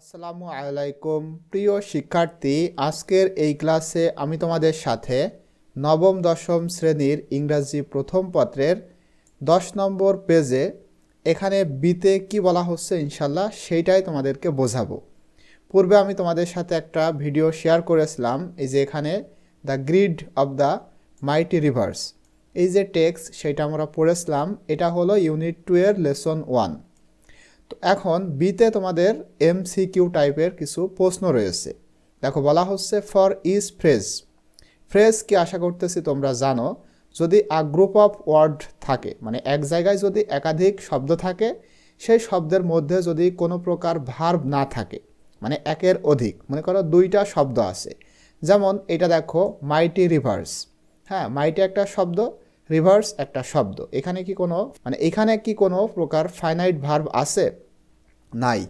আসসালামু আলাইকুম। প্রিয় শিক্ষার্থী, আজকের এই ক্লাসে আমি তোমাদের সাথে নবম, দশম শ্রেণির ইংরাজি প্রথম পত্রের দশ নম্বর পেজে এখানে বিতে কি বলা হচ্ছে ইনশাল্লাহ সেইটাই তোমাদেরকে বোঝাবো। পূর্বে আমি তোমাদের সাথে একটা ভিডিও শেয়ার করেছিলাম, এই যে এখানে the grid of the mighty rivers. এই যে টেক্সট, সেটা আমরা পড়েছিলাম, এটা হলো ইউনিট টু এর লেসন ওয়ান। তো এখন বিতে তোমাদের এমসিকিউ টাইপের কিছু প্রশ্ন রয়েছে। দেখো, বলা হচ্ছে ফর ইজ ফ্রেজ ফ্রেজ কি আশা করতেছি তোমরা জানো। যদি আ গ্রুপ অফ ওয়ার্ড থাকে মানে এক জায়গায় যদি একাধিক শব্দ থাকে, সেই শব্দের মধ্যে যদি কোনো প্রকার ভার্ব না থাকে মানে একের অধিক, মনে করো দুইটা শব্দ আছে। যেমন এটা দেখো মাইটি রিভার্স হ্যাঁ মাইটি একটা শব্দ রিভার্স একটা শব্দ। এখানে কি কোনো মানে এখানে কি কোনো প্রকার ফাইনাইট ভার্ব আছে? নাই।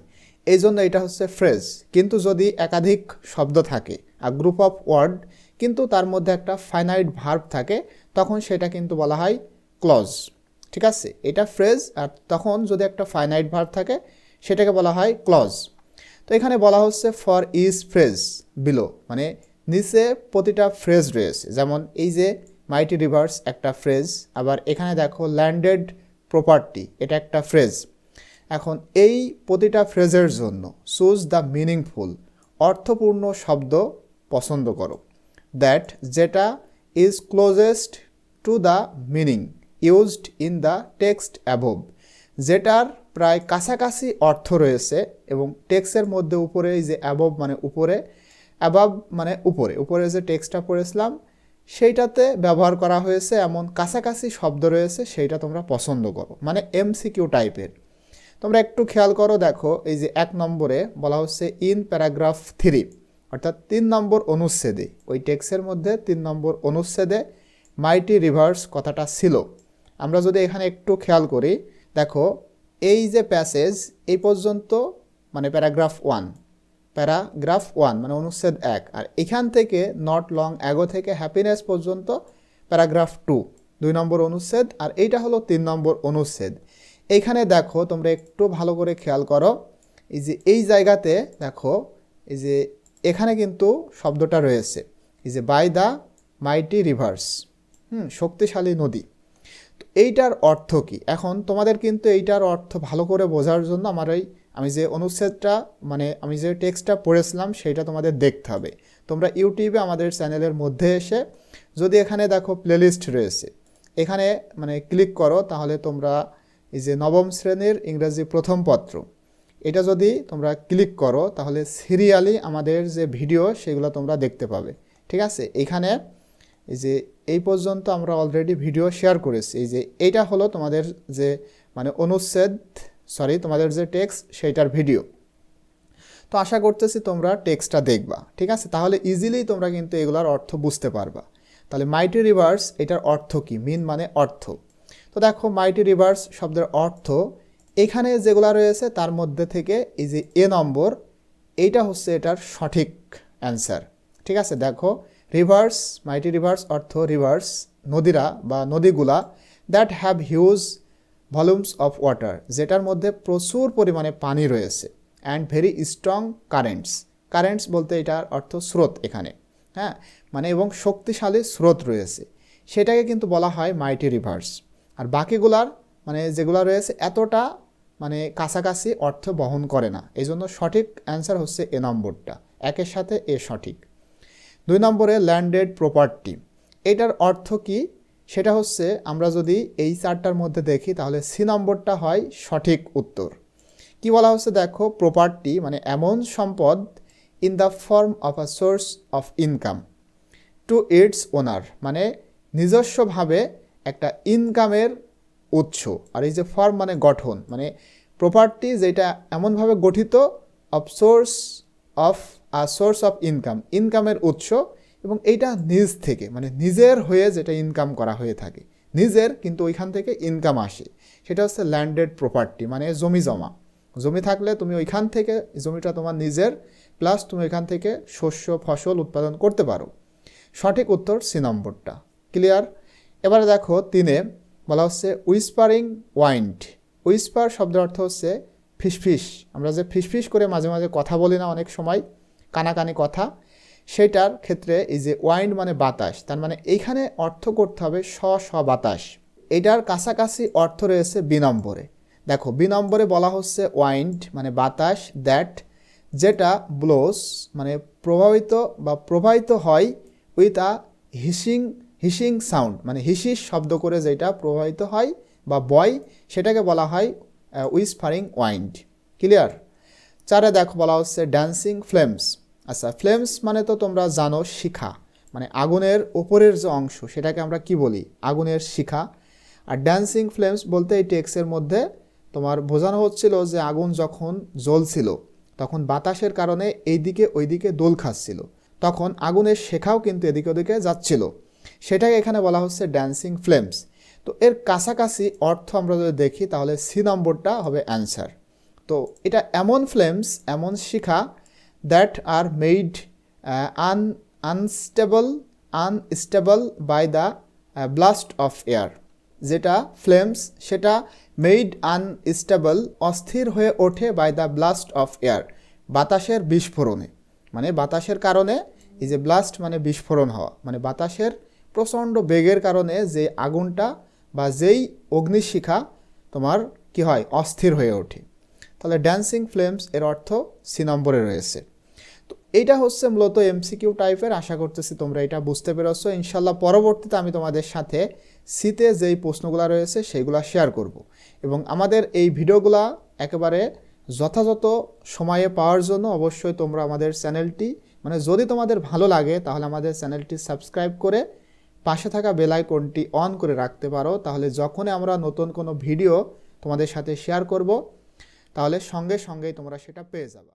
এই জন্য এটা হচ্ছে ফ্রেজ কিন্তু যদি একাধিক শব্দ থাকে আর গ্রুপ অফ ওয়ার্ড কিন্তু তার মধ্যে একটা ফাইনাইট ভার্ব থাকে, তখন সেটা কিন্তু বলা হয় ক্লজ ঠিক আছে? এটা ফ্রেজ আর তখন যদি একটা ফাইনাইট ভার্ব থাকে, সেটাকে বলা হয় ক্লজ তো এখানে বলা হচ্ছে ফর ইজ ফ্রেজ বিলো মানে নিচে প্রতিটা ফ্রেজ রয়েছে। যেমন এই যে মাইটি রিভার্স একটা ফ্রেজ আবার এখানে দেখো ল্যান্ডেড প্রপার্টি এটা একটা ফ্রেজ এখন এই প্রতিটা ফ্রেজের জন্য চুজ দ্য মিনিংফুল অর্থপূর্ণ শব্দ পছন্দ করো। দ্যাট যেটা is closest to the meaning used in the text above যেটার প্রায় কাছাকাছি অর্থ রয়েছে এবং টেক্সের মধ্যে উপরে যে অ্যাবভ মানে উপরে অ্যাবাব মানে উপরে উপরে যে টেক্সটটা পড়েছিলাম, সেইটাতে ব্যবহার করা হয়েছে এমন কাছাকাছি শব্দ রয়েছে, সেইটা তোমরা পছন্দ করো। মানে এমসিকিউ টাইপের তোমরা একটু খেয়াল করো, দেখো, এই যে এক নম্বরে বলা হচ্ছে ইন প্যারাগ্রাফ থ্রি অর্থাৎ তিন নম্বর অনুচ্ছেদে, ওই টেক্সের মধ্যে তিন নম্বর অনুচ্ছেদে মাইটি রিভার্স কথাটা ছিল। আমরা যদি এখানে একটু খেয়াল করি, দেখো, এই যে প্যাসেজ এই পর্যন্ত মানে প্যারাগ্রাফ ওয়ান প্যারাগ্রাফ ওয়ান মানে অনুচ্ছেদ এক, আর এখান থেকে নট লং অ্যাগো থেকে হ্যাপিনেস পর্যন্ত প্যারাগ্রাফ টু দুই নম্বর অনুচ্ছেদ, আর এইটা হলো তিন নম্বর অনুচ্ছেদ। এইখানে দেখো, তোমরা একটু ভালো করে খেয়াল করো। এই যে এই জায়গাতে দেখো, এই যে এখানে কিন্তু শব্দটা রয়েছে। এই যে by the mighty rivers hmm, শক্তিশালী নদী। তো এইটার অর্থ কি? এখন তোমাদের কিন্তু এইটার অর্থ ভালো করে বোঝার জন্য আমার এই, আমি যে অনুচ্ছেদটা মানে আমি যে টেক্সটটা পড়েছিলাম, সেইটা তোমাদের দেখতে হবে। তোমরা ইউটিউবে আমাদের চ্যানেলের মধ্যে এসে যদি এখানে দেখো প্লেলিস্ট রয়েছে, এখানে মানে ক্লিক করো, তাহলে তোমরা এই যে নবম শ্রেণির ইংরেজি প্রথম পত্র। এটা যদি তোমরা ক্লিক করো, তাহলে সিরিয়ালি আমাদের যে ভিডিও সেগুলো তোমরা দেখতে পাবে। ঠিক আছে? এখানে এই যে এই পর্যন্ত আমরা অলরেডি ভিডিও শেয়ার করেছি। এই যে এইটা হলো তোমাদের যে মানে অনুচ্ছেদ সরি তোমাদের যে টেক্সট সেইটার ভিডিও তো আশা করতেছি তোমরা টেক্সটটা দেখবা। ঠিক আছে? তাহলে ইজিলি তোমরা কিন্তু এগুলোর অর্থ বুঝতে পারবা। তাহলে মাইটি রিভার্স এটার অর্থ কি? মিন মানে অর্থ। তো দেখো মাইটি রিভার্স শব্দের অর্থ, এখানে যেগুলো রয়েছে তার মধ্যে থেকে এই যে এ নম্বর, এইটা হচ্ছে এটার সঠিক অ্যান্সার ঠিক আছে, দেখো রিভার্স মাইটি রিভার্স অর্থ রিভার্স নদীরা বা নদীগুলা that have huge volumes of water যেটার মধ্যে প্রচুর পরিমাণে পানি রয়েছে and very strong currents currents বলতে এটার অর্থ স্রোত এখানে হ্যাঁ? মানে এবং শক্তিশালী স্রোত রয়েছে। সেটাকে কিন্তু বলা হয় মাইটি রিভার্স আর বাকিগুলার মানে যেগুলো রয়েছে, এতটা মানে কাছাকাছি অর্থ বহন করে না। এই জন্য সঠিক অ্যান্সার হচ্ছে এ নম্বরটা। একের সাথে এ সঠিক। দুই নম্বরে ল্যান্ডেড প্রপার্টি এটার অর্থ কি? সেটা হচ্ছে আমরা যদি এই চারটার মধ্যে দেখি, তাহলে সি নম্বরটা হয় সঠিক উত্তর। কি বলা হচ্ছে দেখো? প্রপার্টি মানে এমন সম্পদ in the form of a source of income to its owner মানে নিজস্বভাবে একটা ইনকামের উৎস। আর এই যে ফর্ম মানে গঠন মানে প্রপার্টি যেটা এমনভাবে গঠিত of source of a source of income ইনকামের উৎস এবং এইটা নিজ থেকে মানে নিজের হয়ে যেটা ইনকাম করা হয়ে থাকে। নিজের, কিন্তু ওইখান থেকে ইনকাম আসে। সেটা হচ্ছে ল্যান্ডেড প্রপার্টি মানে জমি জমা। জমি থাকলে তুমি ওইখান থেকে জমিটা তোমার নিজের প্লাস তুমি এখান থেকে শস্য, ফসল উৎপাদন করতে পারো। সঠিক উত্তর সি নম্বরটা। ক্লিয়ার এবারে দেখো তিনে বলা হচ্ছে উইসপারিং ওয়াইন্ড উইসপার শব্দের অর্থ হচ্ছে ফিসফিস। আমরা যে ফিসফিস করে মাঝে মাঝে কথা বলি না অনেক সময়, কানাকানি কথা, সেটার ক্ষেত্রে এই যে ওয়াইন্ড মানে বাতাস, তার মানে এইখানে অর্থ করতে হবে স স বাতাস। এটার কাছাকাছি অর্থ রয়েছে বি নম্বরে দেখো বি নম্বরে বলা হচ্ছে ওয়াইন্ড মানে বাতাস দ্যাট যেটা ব্লোস মানে প্রভাবিত বা প্রবাহিত হয় with a hissing hissing sound মানে হিসিস শব্দ করে যেটা প্রবাহিত হয় বা বয়, সেটাকে বলা হয় উইসফারিং ওয়াইন্ড ক্লিয়ার চারে দেখো বলা হচ্ছে ড্যান্সিং ফ্লেমস আচ্ছা ফ্লেমস মানে তো তোমরা জানো শিখা মানে আগুনের ওপরের যে অংশ, সেটাকে আমরা কি বলি? আগুনের শিখা। আর ড্যান্সিং ফ্লেমস বলতে এই টেক্সের মধ্যে তোমার বোঝানো হচ্ছিল যে আগুন যখন জ্বলছিল, তখন বাতাসের কারণে এইদিকে ওইদিকে দোল খাচ্ছিল, তখন আগুনের শেখাও কিন্তু এদিকে ওদিকে যাচ্ছিল। সেটাকে এখানে বলা হচ্ছে ড্যান্সিং ফ্লেমস তো এর কাছাকাছি অর্থ আমরা যদি দেখি, তাহলে সি নম্বরটা হবে অ্যান্সার তো এটা এমন ফ্লেমস এমন শিখা that are made un unstable unstable by the blast of air যেটা ফ্লেমস সেটা মেড আনস্টেবল অস্থির হয়ে ওঠে by the blast of air বাতাসের বিস্ফোরণে। মানে বাতাসের কারণে এই যে ব্লাস্ট মানে বিস্ফোরণ হওয়া। মানে বাতাসের প্রচণ্ড বেগের কারণে যে আগুনটা বা যেই অগ্নিশিখা তোমার কি হয়, অস্থির হয়ে ওঠে। তাহলে ড্যান্সিং ফ্লেমস এর অর্থ সি নম্বরে রয়েছে। তো এইটা হচ্ছে মূলত এমসিকিউ টাইপের আশা করতেছি তোমরা এটা বুঝতে পেরেছ। ইনশাল্লাহ পরবর্তীতে আমি তোমাদের সাথে সিতে যেই প্রশ্নগুলো রয়েছে সেইগুলো শেয়ার করব। এবং আমাদের এই ভিডিওগুলা একেবারে যথাযথ সময়ে পাওয়ার জন্য অবশ্যই তোমরা আমাদের চ্যানেলটি মানে যদি তোমাদের ভালো লাগে তাহলে আমাদের চ্যানেলটি সাবস্ক্রাইব করে পাশে থাকা বেল আইকনটি অন করে রাখতে পারো। তাহলে যখনই আমরা নতুন কোনো ভিডিও তোমাদের সাথে শেয়ার করব, তাহলে সঙ্গে সঙ্গেই তোমরা সেটা পেয়ে যাবে।